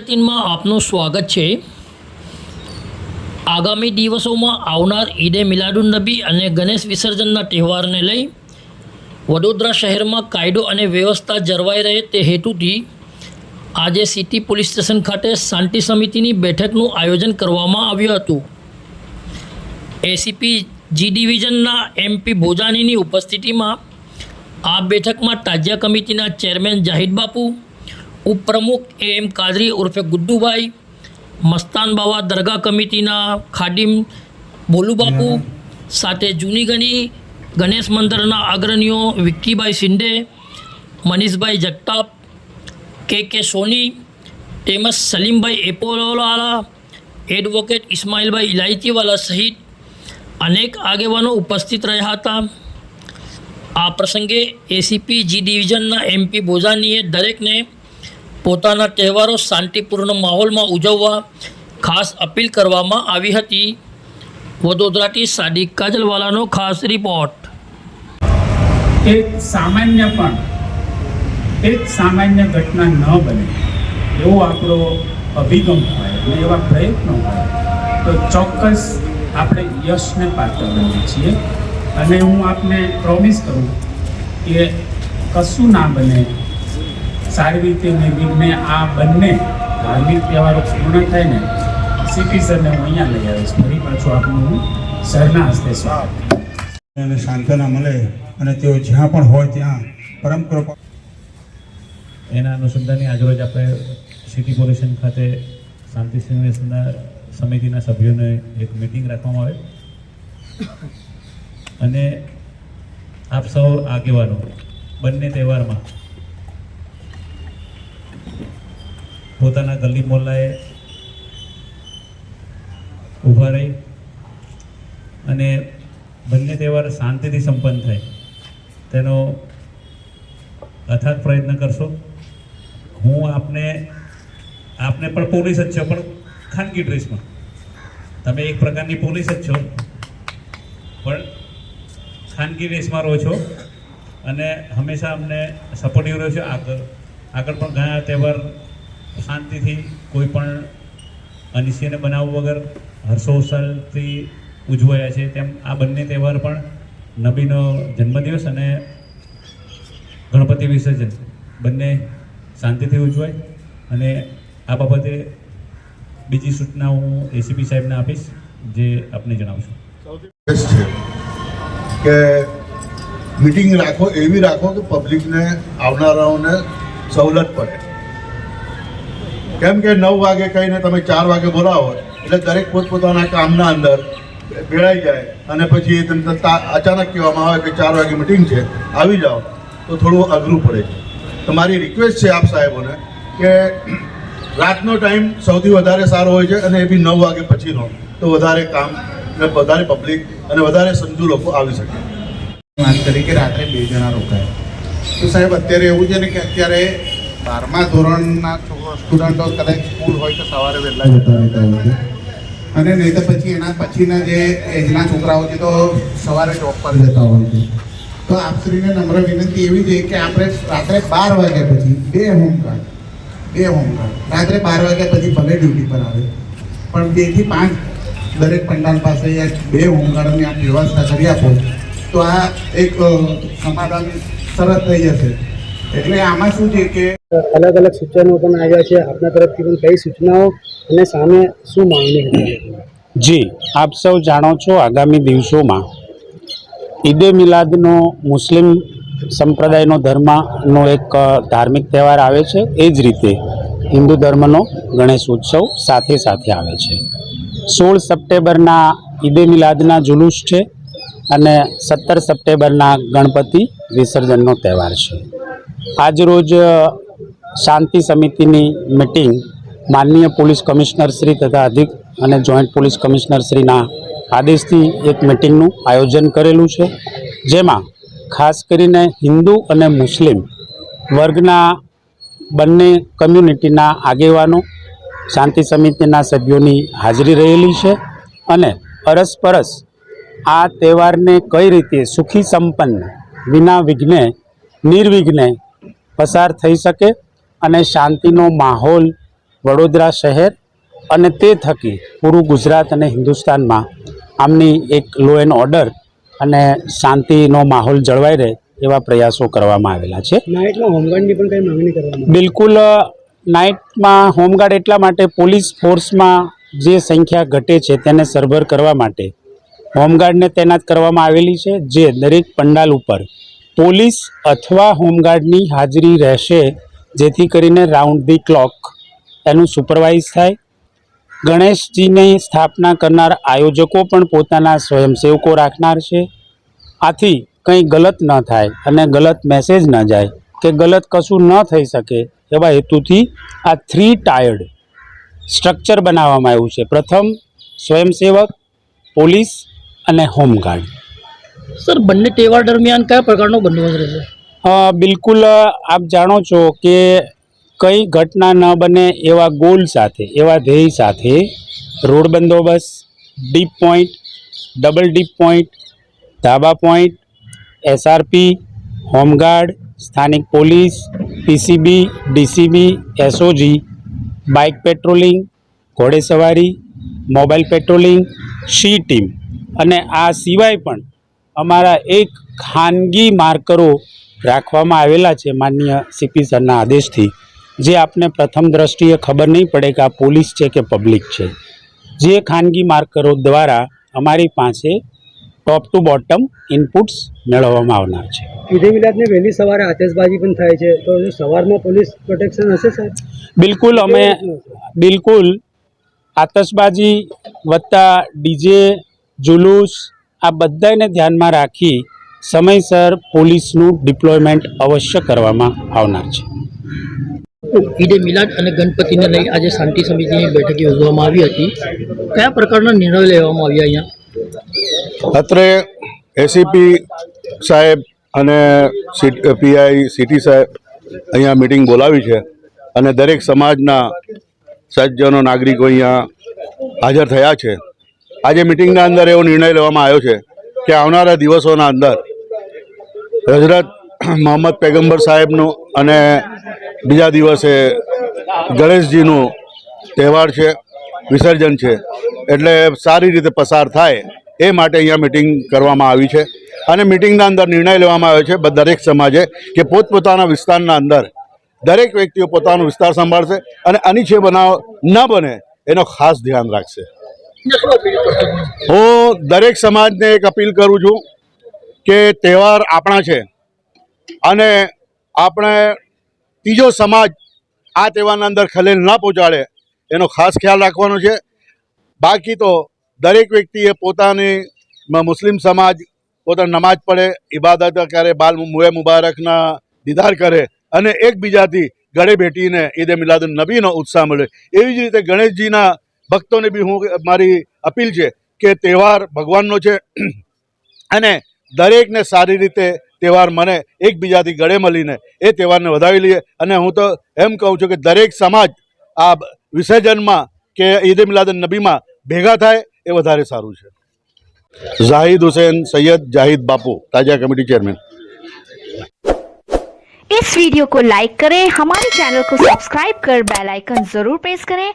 બુલેટિનમાં આપનું સ્વાગત છે. આગામી દિવસોમાં આવનાર ઈદે મિલાડુન્નબી અને ગણેશ વિસર્જનના તહેવારને લઈ વડોદરા શહેરમાં કાયદો અને વ્યવસ્થા જળવાઈ રહે તે હેતુથી આજે સિટી પોલીસ સ્ટેશન ખાતે શાંતિ સમિતિની બેઠકનું આયોજન કરવામાં આવ્યું હતું. એસીપી જી ડિવિઝનના એમપી ભોજાનીની ઉપસ્થિતિમાં આ બેઠકમાં તાજિયા કમિટીના ચેરમેન જાહિદ બાપુ ઉપપ્રમુખ એ એમ કાદરી ઉર્ફે ગુડ્ડુભાઈ મસ્તાન બાવા દરગાહ કમિટીના ખાડિમ બોલુબાપુ સાથે જૂની ગણી ગણેશ મંદિરના અગ્રણીઓ વિક્કીભાઈ શિંદે મનીષભાઈ જગતાપ કે કે સોની તેમજ સલીમભાઈ એપોલાલા એડવોકેટ ઇસ્માઇલભાઈ ઇલાયતીવાલા સહિત અનેક આગેવાનો ઉપસ્થિત રહ્યા હતા. આ પ્રસંગે એસીપી જી ડિવિઝનના એમપી બોજાનીએ દરેકને પોતાના તહેવારો શાંતિપૂર્ણ માહોલમાં ઉજવવા ખાસ અપીલ કરવામાં આવી હતી. વડોદરાથી સાદિક કાજલવાલાનો ખાસ રિપોર્ટ એક સામાન્ય પણ એક સામાન્ય ઘટના ન બને, એવો આપણો અભિગમ હોય અને એવા પ્રયત્નો હોય, તો ચોક્કસ આપણે યશને પાત્ર બનીએ છીએ. અને હું આપને પ્રોમિસ કરું કે કશું ના બને સારી રીતે નિર્વિઘ્ને આ બંને ધાર્મિક તહેવારો પૂર્ણ થઈને સીપી સિટી સરને હું અહીંયા લઈ આવીશ ફરી પાછું આપનું હું સરના હસ્તે સ્વાગત. અને સાંત્વના મળે અને તેઓ જ્યાં પણ હોય ત્યાં પરમ કૃપા એના અનુસંધાને આજરોજ આપણે સિટી પોલીસ ખાતે શાંતિ સિંહના સમિતિના સભ્યોને એક મિટિંગ રાખવામાં આવે. અને આપ સૌ આગેવાનો બંને તહેવારમાં પોતાના ગલી મોહલ્લાએ ઊભા રહી અને બંને તહેવાર શાંતિથી સંપન્ન થાય. તેનો અથાગ પ્રયત્ન કરશો. હું આપને આપને પણ પોલીસ જ છો, પણ ખાનગી ડ્રેસમાં. તમે એક પ્રકારની પોલીસ જ છો. પણ ખાનગી ડ્રેસમાં રહો છો અને હંમેશા અમને સપોર્ટિવ રહ્યો છો. આગળ આગળ પણ ઘણા તહેવાર શાંતિથી કોઈ પણ અનિશ્ચયને બનાવ વગર હર્ષોત્સાહથી ઉજવાયા છે. તેમ આ બંને તહેવાર પણ નબીનો જન્મદિવસ અને ગણપતિ વિસર્જન બંને શાંતિથી ઉજવાય. અને આ બાબતે બીજી સૂચના હું એસીપી સાહેબને આપીશ, જે આપને જણાવશું. કે મીટિંગ રાખો, એવી રાખો કે પબ્લિકને, આવનારાઓને સવલત પડે. કેમ કે નવ વાગે કહીને તમે ચાર વાગે બોલાવો એટલે દરેક પોતપોતાના કામના અંદર ભેળાઈ જાય અને પછી તમને અચાનક કહેવામાં આવે કે ચાર વાગે મીટિંગ છે આવી જાઓ. તો થોડું અઘરું પડે છે. તો મારી રિક્વેસ્ટ છે આપ સાહેબોને કે રાતનો ટાઈમ સૌથી વધારે સારો હોય છે અને એ બી નવ વાગે પછીનો તો વધારે કામ અને વધારે પબ્લિક અને વધારે સમજુ લોકો આવી શકે. વાત કરી કે રાત્રે બે જણા રોકાય. તો સાહેબ અત્યારે એવું છે ને કે અત્યારે બારમા ધોરણના સ્ટુડન્ટો કદાચ સ્કૂલ હોય તો સવારે વહેલા જતા રહેતા હોય છે. અને નહીં તો પછી એના પછીના જે એજના છોકરાઓ છે તો સવારે જોબ પર જતા હોય છે. તો આપશ્રીને નમ્ર વિનંતી એવી છે કે આપણે રાત્રે બાર વાગ્યા પછી બે હોમગાર્ડ બે હોમગાર્ડ રાત્રે બાર વાગ્યા પછી ભલે ડ્યુટી પર આવે પણ બેથી પાંચ દરેક પંડાલ પાસે બે હોમગાર્ડની આપ વ્યવસ્થા કરી આપો તો આ એક સમાધાન સરસ થઈ જશે. એટલે આમાં શું છે કે અલગ અલગ સૂચનો પણ આવ્યા છે. આપના તરફથી પણ કઈ સૂચનાઓ અને સામે શું માંગણી જી, આપ સૌ જાણો છો આગામી દિવસોમાં ઈદે મિલાદનો મુસ્લિમ સંપ્રદાયનો ધર્મનો એક ધાર્મિક તહેવાર આવે છે. એ જ રીતે હિન્દુ ધર્મનો ગણેશ ઉત્સવ સાથે સાથે આવે છે. સોળ સપ્ટેમ્બરના ઈદે મિલાદના જુલુસ છે અને સત્તર સપ્ટેમ્બરના ગણપતિ વિસર્જનનો તહેવાર છે. આજરોજ શાંતિ સમિતિની મિટિંગ માનનીય પોલીસ કમિશનર શ્રી તથા અધિક અને જોઈન્ટ પોલીસ કમિશનર શ્રીના આદેશથી એક મિટિંગનું આયોજન કરેલું છે, જેમાં ખાસ કરીને હિન્દુ અને મુસ્લિમ વર્ગના બંને કમ્યુનિટીના આગેવાનો શાંતિ સમિતિના સભ્યોની હાજરી રહેલી છે અને અરસપરસ આ તહેવારને કઈ રીતે સુખી સંપન્ન, વિના વિઘ્ને, નિર્વિઘ્ને પસાર થઈ શકે અને શાંતિનો માહોલ વડોદરા શહેર અને તે થકી પૂરું ગુજરાત અને હિન્દુસ્તાનમાં આમની એક લો એન્ડ ઓર્ડર અને શાંતિનો માહોલ જળવાઈ રહે એવા પ્રયાસો કરવામાં આવેલા છે. નાઇટમાં હોમગાર્ડની પણ કંઈ માંગણી કરવામાં બિલકુલ નાઇટમાં હોમગાર્ડ એટલા માટે પોલીસ ફોર્સમાં જે સંખ્યા ઘટે છે તેને સરભર કરવા માટે હોમગાર્ડને તૈનાત કરવામાં આવેલી છે જે દરેક પંડાલ ઉપર પોલીસ અથવા હોમગાર્ડની હાજરી રહેશે જેથી કરીને રાઉન્ડ ધી ક્લોક એનું સુપરવાઇઝ થાય. ગણેશજીની સ્થાપના કરનાર આયોજકો પણ પોતાના સ્વયંસેવકો રાખનાર છે. આથી કંઈ ગલત ન થાય અને ગલત મેસેજ ન જાય કે ગલત કશું ન થઈ શકે એવા હેતુથી આ થ્રી ટાયર્ડ સ્ટ્રક્ચર બનાવવામાં આવ્યું છે. પ્રથમ, સ્વયંસેવક, પોલીસ અને હોમગાર્ડ. સર, બંને તહેવાર દરમિયાન કયા પ્રકારનો બંદોબસ્ત રહેશે? બિલકુલ આપ જાણો છો કે કંઈ ઘટના ન બને એવા ગોલ સાથે, એવા ધ્યેય સાથે રોડ બંદોબસ્ત, deep point, double deep point, ધાબા પોઈન્ટ, એસઆરપી, હોમગાર્ડ, સ્થાનિક police, PCB, DCB, SOG, bike patrolling, ઘોડેસવારી mobile patrolling, C team. અને આ સિવાય પણ અમારા એક ખાનગી માર્કરો રાખવામાં આવેલા છે માન્ય સીપી સરના આદેશથી. જે આપને પ્રથમ દ્રષ્ટિએ ખબર નહીં પડે કે આ પોલીસ છે કે પબ્લિક છે. જે ખાનગી માર્કરો દ્વારા અમારી પાસે ટોપ ટુ બોટમ ઇનપુટ્સ મેળવવામાં આવનાર છે. ઈદે મિલાદને વહેલી સવારે આતશબાજી પણ થાય છે. તો સવારમાં પોલીસ પ્રોટેક્શન હશે સાહેબ? બિલકુલ અમે બિલકુલ આતશબાજી વત્તા ડીજે જુલુસ આ બધાને ધ્યાનમાં રાખી સમયસર પોલીસનું ડિપ્લોયમેન્ટ અવશ્ય કરવામાં આવનાર છે. ઈદે મિલાદ અને ગણપતિને લઈ આજે શાંતિ સમિતિની બેઠક યોજવામાં આવી હતી. કયા પ્રકારના નિર્ણય લેવામાં આવ્યા અહીંયા? અત્રે એસીપી સાહેબ અને પીઆઈ સિટી સાહેબ અહીંયા મિટિંગ બોલાવી છે અને દરેક સમાજના સજ્જનો નાગરિકો અહીંયા હાજર થયા છે. આજે મિટિંગના અંદર એવો નિર્ણય લેવામાં આવ્યો છે કે આવનારા દિવસોના અંદર હજરત મોહમ્મદ પેગમ્બર સાહેબનું અને બીજા દિવસે ગણેશજીનું તહેવાર છે વિસર્જન છે. એટલે સારી રીતે પસાર થાય એ માટે અહીંયા મિટિંગ કરવામાં આવી છે. અને મિટિંગના અંદર નિર્ણય લેવામાં આવ્યો છે દરેક સમાજે કે પોતપોતાના વિસ્તારના અંદર દરેક વ્યક્તિઓ પોતાનો વિસ્તાર સંભાળશે અને અનિચ્છે બનાવ ન બને એનો ખાસ ધ્યાન રાખશે. હું દરેક સમાજને એક અપીલ કરું છું કે તહેવાર આપણા છે. અને આપણે ત્રીજો સમાજ આ તહેવારના અંદર ખલેલ ના પહોંચાડે, એનો ખાસ ખ્યાલ રાખવાનો છે. બાકી તો દરેક વ્યક્તિએ પોતાની મુસ્લિમ સમાજ, પોતાની નમાજ પડે ઇબાદત કરે, બાલ મુએ મુબારકના દીદાર કરે અને એકબીજાથી ગળે ભેટીને ઈદે મિલાદ નબીનો ઉત્સાહ મળે. એવી જ રીતે ગણેશજીના ભક્તોને બી હું મારી અપીલ છે કે તહેવાર ભગવાનનો છે. અને દરેકને સારી રીતે તહેવાર મને એકબીજાથી ગળે મળીને એ તહેવારને વધાવી લઈએ અને હું તો એમ કહું છું કે દરેક સમાજ આ વિસર્જનમાં કે ઈદ મિલાદ નબીમાં ભેગા થાય એ વધારે સારું છે જાહિદ હુસૈન સૈયદ જાહિદ બાપુ તાજા કમિટી ચેરમેન इस वीडियो को लाइक करें हमारे चैनल को सब्सक्राइब कर बेल आइकन जरूर प्रेस करें